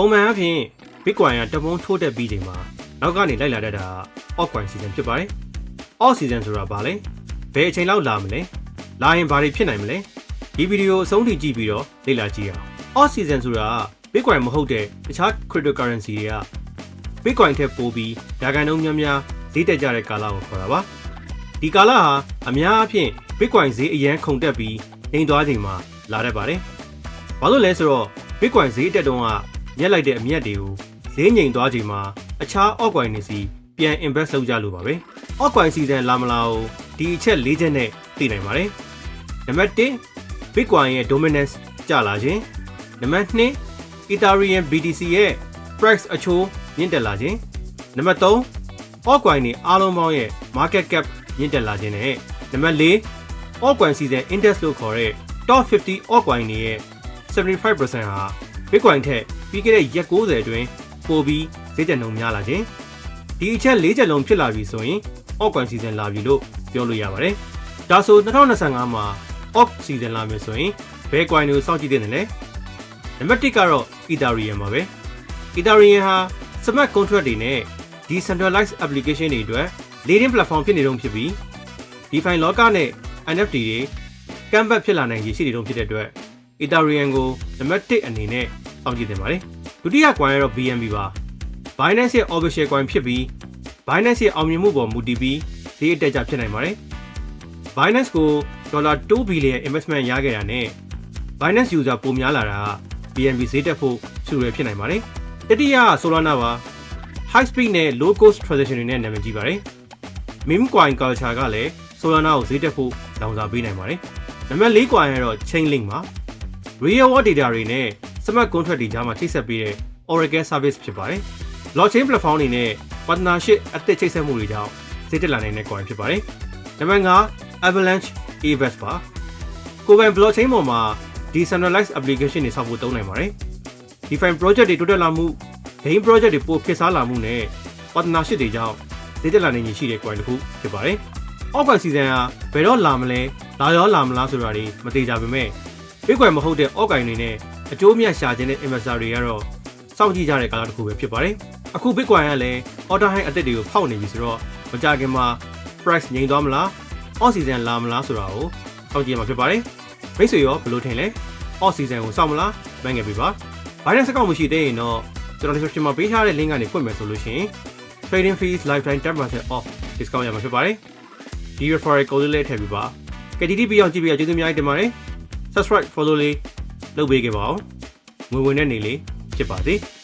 ပုံမှန်အဖြစ် Bitcoin ကတပုံးထိုးတက်ပြီးချိန်မှာနောက်ကနေလိုက်လာတတ်တာ altcoin season ဖြစ်ပါတယ်။ alt season ဆိုတာဘာလဲ။ဘယ်အချိန်လောက်လာမလဲ။လာရင်ဘာတွေဖြစ်နိုင်မလဲ။ဒီဗီဒီယိုအဆုံးထိကြည့်ပြီးတော့လေ့လာကြည့်အောင်။ alt season ဆိုတာ Bitcoin မဟုတ်တဲ့တခြား cryptocurrency တွေက Bitcoin ထက်ပိုပြီးရာခိုင်နှုန်းများများဈေးတက်ကြတဲ့ကာလကိုခေါ်တာပါ။ဒီကာလဟာအများအားဖြင့် Bitcoin ဈေးအရန်ခုန်တက်ပြီးနှိမ်သွားချိန်မှာလာတတ်ပါတယ်။ဘာလို့လဲဆိုတော့ Bitcoin ဈေးတက်တုန်းက ညက်လိုက်တဲ့အမြတ်တွေကိုဈေးငြိမ်သွားချိန်မှာအခြား altcoin တွေစီပြန် invest လုပ်ကြလို့ပါပဲ။ altcoin season လာမလာကိုဒီအချက်၄ချက်နဲ့သိနိုင်ပါတယ်။နံပါတ်1 Bitcoin ရဲ့ dominance ကျလာခြင်းနံပါတ်2 Ethereum BTC ရဲ့ price အချိုးမြင့်တက်လာခြင်းနံပါတ်3 altcoin တွေအားလုံးပေါင်းရဲ့ market cap မြင့်တက်လာခြင်းနဲ့နံပါတ်4 altcoin season index လို့ခေါ်တဲ့ top 50 altcoin တွေရဲ့75%ဟာ Bitcoin ထက် ပြီးခဲ့တဲ့ရက်90အတွင်းပိုပြီးဈေးတက်နှုန်းများလာခြင်းဒီအချက်၄ချက်လုံးဖြစ်လာပြီဆိုရင် altcoin season လာပြီလို့ပြောလို့ရပါတယ်။ဒါဆို2025မှာ alt season လာမယ်ဆိုရင်ဘယ် coin တွေကိုစောင့်ကြည့်သင့်တယ်လဲ။နံပါတ်1ကတော့ Ethereum ပါပဲ။ Ethereum ဟာ smart contract တွေနဲ့ decentralized application တွေအတွက် leading platform ဖြစ်နေတုန်းဖြစ်ပြီး DeFi လောကနဲ့ NFT တွေကမ်းဘတ်ဖြစ်လာနိုင်ရရှိနေတုန်းဖြစ်တဲ့အတွက် Ethereum ကိုနံပါတ်1အနေနဲ့ စောင့်ကြည့်သင့်ပါတယ်။ဒုတိယ coin ကတော့ BNB ပါ။ Binance ရဲ့ official coin ဖြစ်ပြီး Binance ရဲ့အောင်မြင်မှုပေါ်မူတည်ပြီးဈေးအတက်ကြဖြစ်နိုင်ပါတယ်။ Binance ကိုဒေါ်လာ2ဘီလီယံ investment ရခဲ့တာနဲ့ Binance user ပိုများလာတာက BNB ဈေးတက်ဖို့ဆူရဖြစ်နိုင်ပါတယ်။တတိယက Solana ပါ။ high speed နဲ့ low cost transaction တွေနဲ့နာမည်ကြီးပါတယ်။ meme coin culture ကလည်း Solana ကိုဈေးတက်ဖို့လောင်စာပေးနိုင်ပါတယ်။နံပါတ်၄ coin ကတော့ Chainlink ပါ။ real world data တွေနဲ့ smart contract တွေကြားမှာချိတ်ဆက်ပေးတဲ့ Oracle service ဖြစ်ပါတယ်။ blockchain platform တွေနဲ့ partnership အသစ်ချိတ်ဆက်မှုတွေကြောင့်ဈေးတက်လာနိုင်တဲ့ coin ဖြစ်ပါတယ်။နံပါတ်5 Avalanche Aves ပါ။ကိုယ်ပိုင် blockchain ပေါ်မှာ decentralized application တွေဆောက်ဖို့သုံးနိုင်ပါတယ်။ DeFi project တွေတိုးတက်လာမှု game project တွေပိုခေတ်စားလာမှုနဲ့ partnership တွေကြောင့်ဈေးတက်လာနိုင်ရရှိတဲ့ coin တစ်ခုဖြစ်ပါတယ်။ altcoin season ဟာဘယ်တော့လာမလဲလာရောလာမလားဆိုတာတွေမသေးကြပါပဲ။ Bitcoin မဟုတ်တဲ့ altcoin တွေနဲ့ အကျိုးမြတ်ရှာခြင်းတဲ့ investor တွေကတော့စောင့်ကြည့်ကြတဲ့ကာလတစ်ခုပဲဖြစ်ပါတယ်။အခု Bitcoin ကလည်း order high အသစ်တွေကိုဖောက်နေပြီဆိုတော့မကြခင်မှာ price ငြိမ်သွားမလား all season လာမလားဆိုတာကိုစောင့်ကြည့်ရမှာဖြစ်ပါတယ်။မိတ်ဆွေရောဘယ်လိုထင်လဲ all season ကိုစောင့်မလားမှန်းငယ်ပြီပါ။ Binance account မရှိသေးရင်တော့ကျွန်တော် description မှာပေးထားတဲ့ link ကနေဖွင့်မယ်ဆိုလို့ရှိရင် trading fees lifetime 10% off discount ရမှာဖြစ်ပါတယ်။ဒီ referral code လေးထည့်ပေးပါ။ KTT ပြီးအောင်ကြည့်ပြီးကျေးဇူးအများကြီးတင်ပါတယ်။ subscribe follow လေး လုပ်ပေးခဲ့ပါအောင်။ငွေဝင်တဲ့နေလေးဖြစ်ပါစေ။